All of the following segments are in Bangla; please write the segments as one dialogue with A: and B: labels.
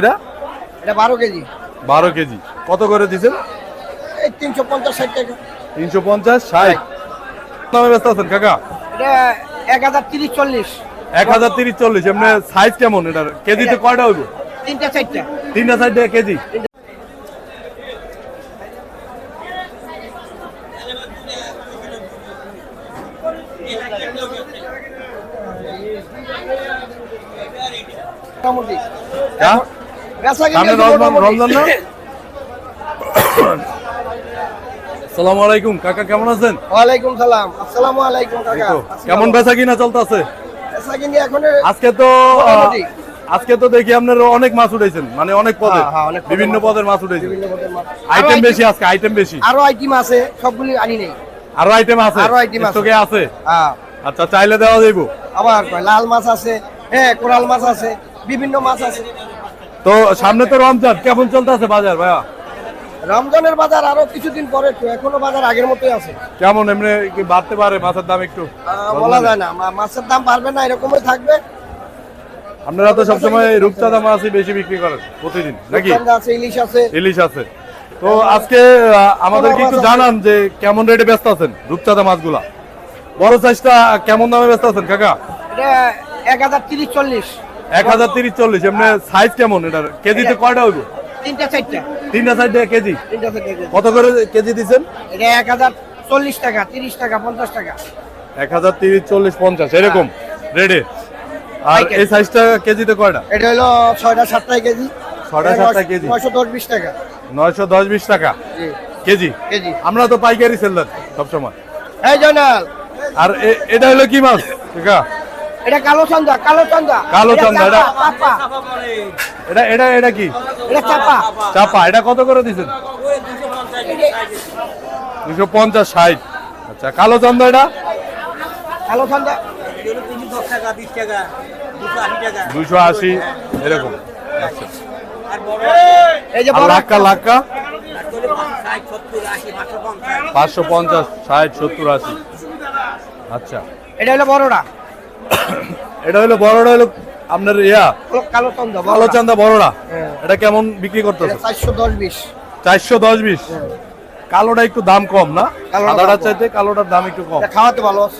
A: এটা?
B: এটা বারো কেজি।
A: বারো কেজি। কত করে দিচ্ছেন
B: এই তিনশো পঞ্চাশ ষাট টাকা।
A: তিনশো পঞ্চাশ ষাট। দামে ব্যস্ত আছেন কাকা?
B: এটা এক হাজার তিরিশ চল্লিশ।
A: এক হাজার তিরিশ চল্লিশ এমনি সাইজ কেমন এটার? কেজিতে কয়টা হইব?
B: তিনটা চারটা
A: তিনটা টাকা কেজি।
B: মোটামুটি।
A: হ্যাঁ? সামনে রমজান না? আসসালামু আলাইকুম কাকা কেমন আছেন?
B: ওয়ালাইকুম সালাম। আসসালামু আলাইকুম কাকা।
A: কেমন বেচা কিনা চলতেছে?
B: বেচা কিনে এখন
A: আজকে তো আজকে তো দেখি আপনার অনেক মাছ উঠেছেন মানে অনেক পদে।
B: হ্যাঁ, হ্যাঁ,
A: বিভিন্ন পদের মাছ উঠেছেন। আইটেম বেশি আজকে আইটেম বেশি।
B: আরও আইটেম আছে সবগুলি আনি নেই।
A: আরও আইটেম আছে?
B: আরও আছে। হ্যাঁ।
A: আচ্ছা চাইলে দেওয়া যাইব।
B: আবার লাল মাছ আছে হ্যাঁ কোরাল মাছ আছে বিভিন্ন মাছ আছে।
A: তো সামনে তো রমজান। কেমন চলতেছে বাজার ভাইয়া?
B: রমজানের বাজার আরও কিছুদিন পরে তো এখনও বাজার আগের মতোই আছে।
A: কেমন এমনি কি বাড়তে পারে মাছের দাম একটু?
B: বলা যায় না। মাছের দাম বাড়বে না এরকমই থাকবে।
A: আপনারা তো সবসময় রূপচাঁদা মাছই বেশি বিক্রি করেন প্রতিদিন নাকি?
B: আছে ইলিশ আছে।
A: ইলিশ আছে। তো আজকে আমাদেরকে একটু জানান যে কেমন রেটে ব্যস্ত আছেন রূপচাঁদা মাছগুলা? বড় সাইজটা কেমন দামে ব্যস্ত আছেন কাকা?
B: এটা এক হাজার তিরিশ চল্লিশ।
A: এক হাজার তিরিশ চল্লিশ এমনি সাইজ কেমন? এটার কেজিতে কয়টা হইব?
B: তিনটা চারটা।
A: তিনটা কেজি? কত করে কেজি দিচ্ছেন
B: এটা এক হাজার চল্লিশ টাকা তিরিশ টাকা পঞ্চাশ টাকা।
A: এক হাজার তিরিশ চল্লিশ পঞ্চাশ এরকম? রেডে? আর এই সাইজটা কেজিতে কয়টা?
B: এটা হলো ছয়টা সাতটায় কেজি।
A: ছয়টা কেজি।
B: নয়শো দশ বিশ টাকা।
A: নয়শো দশ বিশ টাকা? কেজি?
B: কেজি।
A: আমরা তো পাইকারি সেলদার সবসময়।
B: এই
A: আর এটা হলো কি মাছ?
B: এটা কালো চন্দা কালো চন্দা।
A: কালো চন্দা, এটা-
B: চাপা।
A: এটা এটা এটা কি?
B: এটা চাপা।
A: চাপা। এটা কত করে দিচ্ছেন দুশো পঞ্চাশ ষাট। আচ্ছা কালো চন্দ্র এটা?
B: কালো চন্দা।
C: দশ আশি
A: এরকম। আচ্ছা।
C: আর বড়
B: এই যে
A: লাক্কা লাক্কা?
C: পাঁচশো পঞ্চাশ
A: ষাট সত্তর আশি। আচ্ছা।
B: এটা হলো বড়টা
A: এটা হলো বড়টা হলো আপনার ইয়া
B: কালো- চন্দা
A: কালো
B: বড়টা
A: চান্দা বড়টা।
B: হ্যাঁ।
A: এটা কেমন বিক্রি করতেছে?
B: চারশো দশ বিশ।
A: চারশো দশ বিশ। কালোটা একটু দাম কম না?
B: কম।
A: চাইতে কালোটার দাম একটু কম।
B: খাওয়াতে ভালো।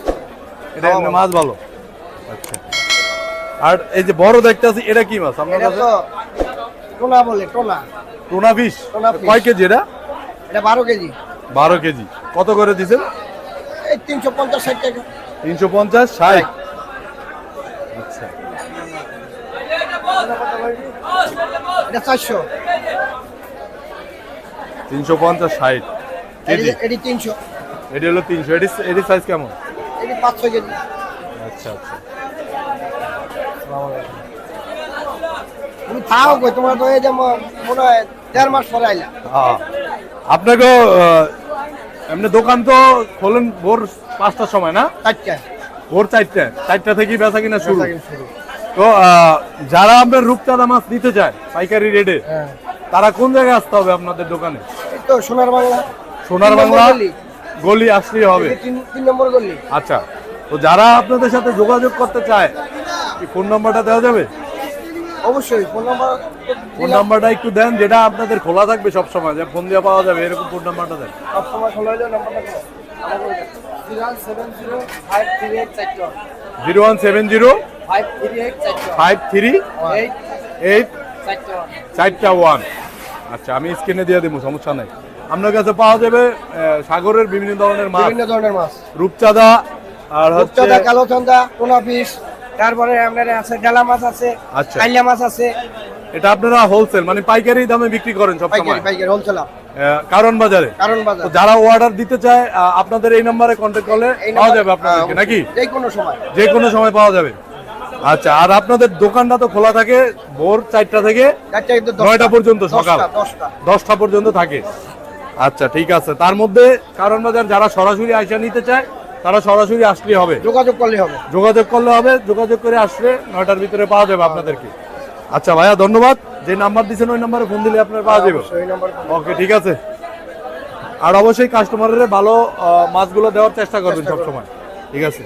A: এটা এমনি মাছ ভালো। আচ্ছা। আর এই যে বড় দেখতে আছি এটা কি মাছ আপনার কাছে?
B: টোনা বলে টোনা।
A: Tuna fish? কয় কেজি এটা?
B: এটা বারো কেজি।
A: বারো কেজি। কত করে দিছেন?
B: এই তিনশো পঞ্চাশ ষাট টাকা।
A: তিনশো পঞ্চাশ ষাট।
B: এটা চারশো।
A: তিনশো পঞ্চাশ ষাট
B: এটি তিনশো।
A: এটি হলো তিনশো। এটি এটি সাইজ কেমন?
B: এটি পাঁচশো কেজি।
A: আচ্ছা আচ্ছা।
B: তুমি থাও কই তোমার তো এই যে মনে হয় দেড় মাস পরে আইলা।
A: হ্যাঁ। আপনাকে এমনি দোকান তো খোলেন ভোর পাঁচটার সময় না?
B: চারটা
A: ভোর চারটা চারটা থেকে বেচা কিনা শুরু। তো যারা আপনার রূপচাঁদা মাছ নিতে চায় পাইকারি রেটে
B: হ্যাঁ।
A: তারা কোন জায়গায় আসতে হবে আপনাদের দোকানে?
B: তো সোনার বাংলা।
A: সোনার বাংলা
B: গলি।
A: আসলেই হবে।
B: তিন তিন নম্বর গলি।
A: আচ্ছা তো যারা আপনাদের সাথে যোগাযোগ করতে চায় ফোন নাম্বারটা দেওয়া যাবে?
B: অবশ্যই ফোন নাম্বার
A: ফোন নাম্বারটা একটু দেন যেটা আপনাদের খোলা থাকবে সব সময় যে ফোন দিয়ে পাওয়া যাবে এরকম ফোন নাম্বারটা দেন।
B: সবসময় খোলা হইলে নাম্বারটা zero
A: one seven zero
B: five three eight চারটা
A: ওয়ান। আচ্ছা আমি স্ক্রিনে দিয়ে দেবো সমস্যা নাই। আপনার কাছে পাওয়া যাবে সাগরের বিভিন্ন ধরনের মাছ।
B: বিভিন্ন ধরনের মাছ।
A: রূপচাঁদা আর
B: রূপচাঁদা কালো চান্দা টোনা ফিশ তারপরে আপনার আছে ডালা মাছ আছে
A: আচ্ছা।
B: কাইলা মাছ আছে।
A: এটা আপনারা হোলসেল মানে পাইকারি দামে বিক্রি করেন সব
B: পাইকারি
A: সময়
B: পাইকারি হোলসেল
A: কারণ বাজারে।
B: কারণ বাজার।
A: যারা অর্ডার দিতে চায় আপনাদের এই নাম্বারে কন্ট্যাক্ট করলে পাওয়া যাবে আপনাদেরকে নাকি?
B: যে কোনো সময়।
A: যে কোনো সময় পাওয়া যাবে। আচ্ছা আর আপনাদের দোকানটা তো খোলা থাকে ভোর চারটা থেকে নয়টা পর্যন্ত সকাল।
B: দশটা।
A: পর্যন্ত থাকে। আচ্ছা ঠিক আছে। তার মধ্যে কারণ বাজার যারা সরাসরি আইসা নিতে চায় তারা সরাসরি আসলেই হবে।
B: যোগাযোগ করলে হবে।
A: যোগাযোগ করলে হবে যোগাযোগ করে আসলে নয়টার ভিতরে পাওয়া যাবে আপনাদেরকে। আচ্ছা ভাইয়া ধন্যবাদ। যে নাম্বার দিচ্ছেন ওই নাম্বারে ফোন দিলে আপনার পাওয়া যাবে। ওকে ঠিক আছে। আর অবশ্যই কাস্টমারের ভালো মাছগুলো দেওয়ার চেষ্টা করবেন সবসময়। ঠিক আছে।